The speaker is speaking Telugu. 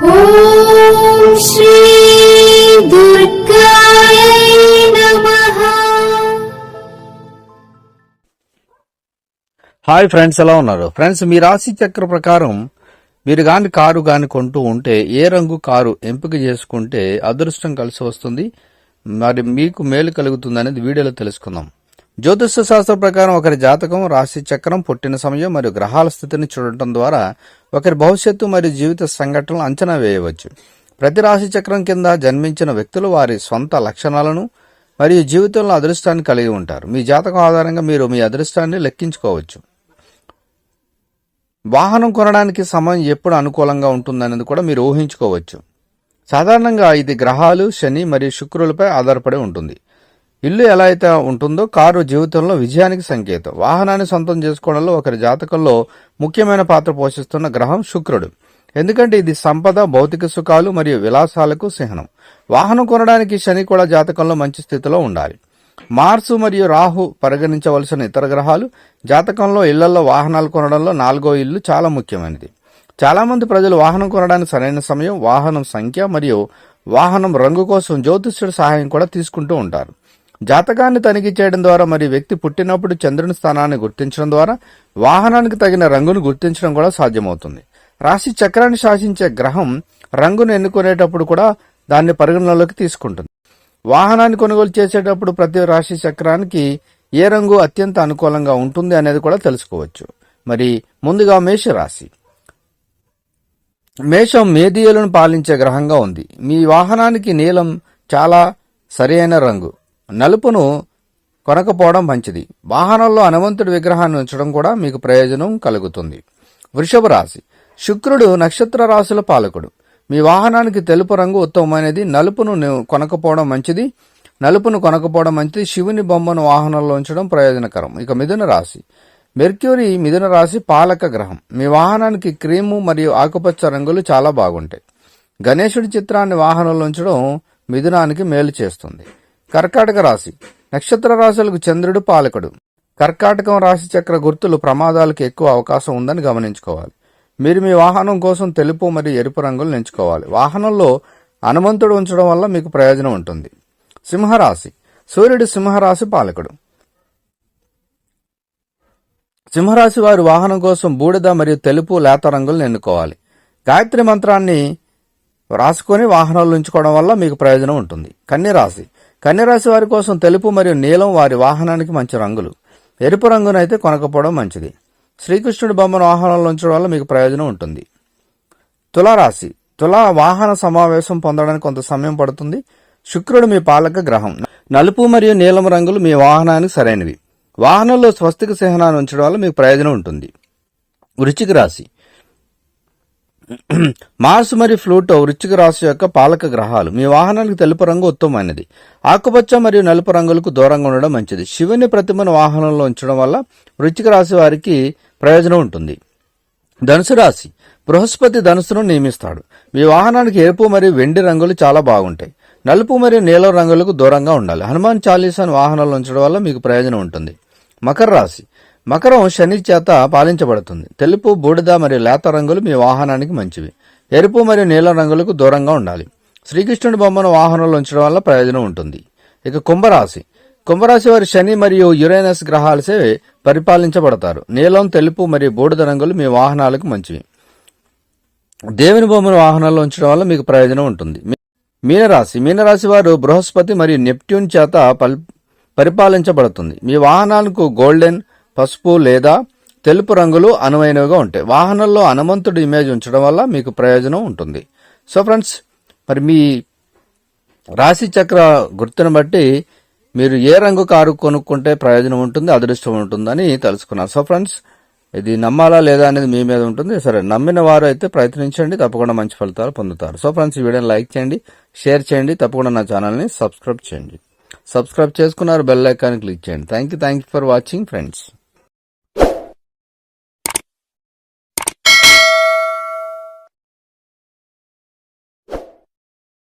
హాయ్ ఫ్రెండ్స్ ఎలా ఉన్నారు? ఫ్రెండ్స్ మీ రాశి చక్ర ప్రకారం మీరు గాని కారు గాని కొంటూ ఉంటే ఏ రంగు కారు ఎంపిక చేసుకుంటే అదృష్టం కలిసి వస్తుంది. మరి మీకు మేలు కలుగుతుంది అనేది వీడియోలో తెలుసుకుందాం. జ్యోతిష శాస్త్ర ప్రకారం ఒకరి జాతకం రాశి చక్రం పుట్టిన సమయం మరియు గ్రహాల స్థితిని చూడటం ద్వారా ఒకరి భవిష్యత్తు మరియు జీవిత సంఘటనలు అంచనా వేయవచ్చు. ప్రతి రాశి చక్రం కింద జన్మించిన వ్యక్తులు వారి స్వంత లక్షణాలను మరియు జీవితంలో అదృష్టాన్ని కలిగి ఉంటారు. మీ జాతకం ఆధారంగా మీరు మీ అదృష్టాన్ని లెక్కించుకోవచ్చు. వాహనం కొనడానికి సమయం ఎప్పుడు అనుకూలంగా ఉంటుందనేది కూడా మీరు ఊహించుకోవచ్చు. సాధారణంగా ఇది గ్రహాలు శని మరియు శుక్రులపై ఆధారపడి ఉంటుంది. ఇల్లు ఎలా అయితే ఉంటుందో కారు జీవితంలో విజయానికి సంకేతం. వాహనాన్ని సొంతం చేసుకోవడంలో ఒకరి జాతకంలో ముఖ్యమైన పాత్ర పోషిస్తున్న గ్రహం శుక్రుడు. ఎందుకంటే ఇది సంపద భౌతిక సుఖాలు మరియు విలాసాలకు చిహ్నం వాహనం కొనడానికి శని కూడా జాతకంలో మంచి స్థితిలో ఉండాలి. మార్సు మరియు రాహు పరిగణించవలసిన ఇతర గ్రహాలు జాతకంలో ఇళ్ళలో వాహనాలు కొనడంలో నాలుగో ఇల్లు చాలా ముఖ్యమైనది. చాలా మంది ప్రజలు వాహనం కొనడానికి సరైన సమయం వాహనం సంఖ్య మరియు వాహనం రంగు కోసం జ్యోతిష్యుడి సహాయం కూడా తీసుకుంటూ ఉంటారు. జాతకాన్ని తనిఖీ చేయడం ద్వారా మరి వ్యక్తి పుట్టినప్పుడు చంద్రుని స్థానాన్ని గుర్తించడం ద్వారా వాహనానికి తగిన రంగును గుర్తించడం కూడా సాధ్యమవుతుంది. రాశి చక్రాన్ని శాసించే గ్రహం రంగును ఎన్నుకునేటప్పుడు కూడా దాన్ని పరిగణనలోకి తీసుకుంటుంది. వాహనాన్ని కొనుగోలు చేసేటప్పుడు ప్రతి రాశి చక్రానికి ఏ రంగు అత్యంత అనుకూలంగా ఉంటుంది అనేది కూడా తెలుసుకోవచ్చు. మరి ముందుగా మేషరాశి. మేషం మేధీయులను పాలించే గ్రహంగా ఉంది. మీ వాహనానికి నీలం చాలా సరైన రంగు. నలుపును కొనకపోవడం మంచిది. వాహనంలో హనుమంతుడి విగ్రహాన్ని ఉంచడం కూడా మీకు ప్రయోజనం కలుగుతుంది. వృషభ రాశి. శుక్రుడు నక్షత్ర రాశుల పాలకుడు. మీ వాహనానికి తెలుపు రంగు ఉత్తమమైనది. నలుపును కొనకపోవడం మంచిది. నలుపును కొనకపోవడం మంచిది. శివుని బొమ్మను వాహనంలో ఉంచడం ప్రయోజనకరం. ఇక మిథున రాశి. మెర్క్యూరీ మిథున రాశి పాలక గ్రహం. మీ వాహనానికి క్రీము మరియు ఆకుపచ్చ రంగులు చాలా బాగుంటాయి. గణేశుడి చిత్రాన్ని వాహనంలో ఉంచడం మిథునానికి మేలు చేస్తుంది. కర్కాటక రాశి. నక్షత్ర రాశులకు చంద్రుడు పాలకుడు. కర్కాటకం రాశి చక్ర గుర్తులు ప్రమాదాలకు ఎక్కువ అవకాశం ఉందని గమనించుకోవాలి. మీరు మీ వాహనం కోసం తెలుపు మరియు ఎరుపు రంగులు ఎంచుకోవాలి. వాహనంలో హనుమంతుడు ఉంచడం వల్ల మీకు ప్రయోజనం ఉంటుంది. సింహరాశి. సూర్యుడు సింహరాశి పాలకుడు. సింహరాశి వారు వాహనం కోసం బూడిద మరియు తెలుపు లేత రంగులను ఎన్నుకోవాలి. గాయత్రి మంత్రాన్ని రాసుకొని వాహనాలు ఉంచుకోవడం వల్ల మీకు ప్రయోజనం ఉంటుంది. కన్యరాశి. కన్యరాశి వారి కోసం తెలుపు మరియు నీలం వారి వాహనానికి మంచి రంగులు. ఎరుపు రంగునైతే కొనకపోవడం మంచిది. శ్రీకృష్ణుడి బొమ్మను వాహనంలో ఉంచడం వల్ల మీకు ప్రయోజనం ఉంటుంది. తులారాశి. తులా వాహన సమావేశం పొందడానికి కొంత సమయం పడుతుంది. శుక్రుడు మీ పాలక గ్రహం. నలుపు మరియు నీలం రంగులు మీ వాహనానికి సరైనవి. వాహనంలో స్వస్తిక చిహ్నాన్ని ఉంచడం వల్ల మీకు ప్రయోజనం ఉంటుంది. వృశ్చిక రాశి. మాస్ మరియు ఫ్లూటో వృచ్చిక రాశి యొక్క పాలక గ్రహాలు. మీ వాహనానికి తెలుపు రంగు ఉత్తమమైనది. ఆకుపచ్చ మరియు నలుపు రంగులకు దూరంగా ఉండడం మంచిది. శివుని ప్రతిమను వాహనంలో ఉంచడం వల్ల వృచ్చిక రాశి వారికి ప్రయోజనం ఉంటుంది. ధనుసు రాశి. బృహస్పతి ధనుసును నియమిస్తాడు. మీ వాహనానికి ఎరుపు మరియు వెండి రంగులు చాలా బాగుంటాయి. నలుపు మరియు నీలం రంగులకు దూరంగా ఉండాలి. హనుమాన్ చాలీసాను వాహనంలో ఉంచడం వల్ల మీకు ప్రయోజనం ఉంటుంది. మకర రాశి. మకరం శని చేత పాలించబడుతుంది. తెలుపు బూడిద మరియు లేత రంగులు మీ వాహనానికి మంచివి. ఎరుపు మరియు నీలం రంగులకు దూరంగా ఉండాలి. శ్రీకృష్ణుడి బొమ్మను వాహనంలో ఉంచడం వల్ల ప్రయోజనం ఉంటుంది. ఇక కుంభరాశి. కుంభరాశి వారి శని మరియు యురేనస్ గ్రహాలసే పరిపాలించబడతారు. నీలం తెలుపు మరియు బూడిద రంగులు మీ వాహనాలకు మంచివి. దేవుని బొమ్మను వాహనాల్లో ఉంచడం వల్ల మీకు ప్రయోజనం ఉంటుంది. మీనరాశి. మీనరాశి వారు బృహస్పతి మరియు నెప్ట్యూన్ చేత పల్- పరిపాలించబడుతుంది. మీ వాహనాలకు గోల్డెన్ పసుపు లేదా తెలుపు రంగులు అనువైనవిగా ఉంటాయి. వాహనంలో హనుమంతుడి ఇమేజ్ ఉంచడం వల్ల మీకు ప్రయోజనం ఉంటుంది. సో ఫ్రెండ్స్ మరి మీ రాశి చక్ర గుర్తును బట్టి మీరు ఏ రంగు కారు కొనుక్కుంటే ప్రయోజనం ఉంటుంది అదృష్టం ఉంటుందని తెలుసుకున్నారు సో ఫ్రెండ్స్ ఇది నమ్మాలా లేదా అనేది మీ మీద ఉంటుంది. సరే నమ్మిన వారు అయితే ప్రయత్నించండి తప్పకుండా మంచి ఫలితాలు పొందుతారు. సో ఫ్రెండ్స్ ఈ వీడియోని లైక్ చేయండి షేర్ చేయండి తప్పకుండా నా ఛానల్ని సబ్స్క్రైబ్ చేయండి. సబ్స్క్రైబ్ చేసుకున్నారు బెల్ ఐకాన్ క్లిక్ చేయండి. Thank you thank you for watching friends.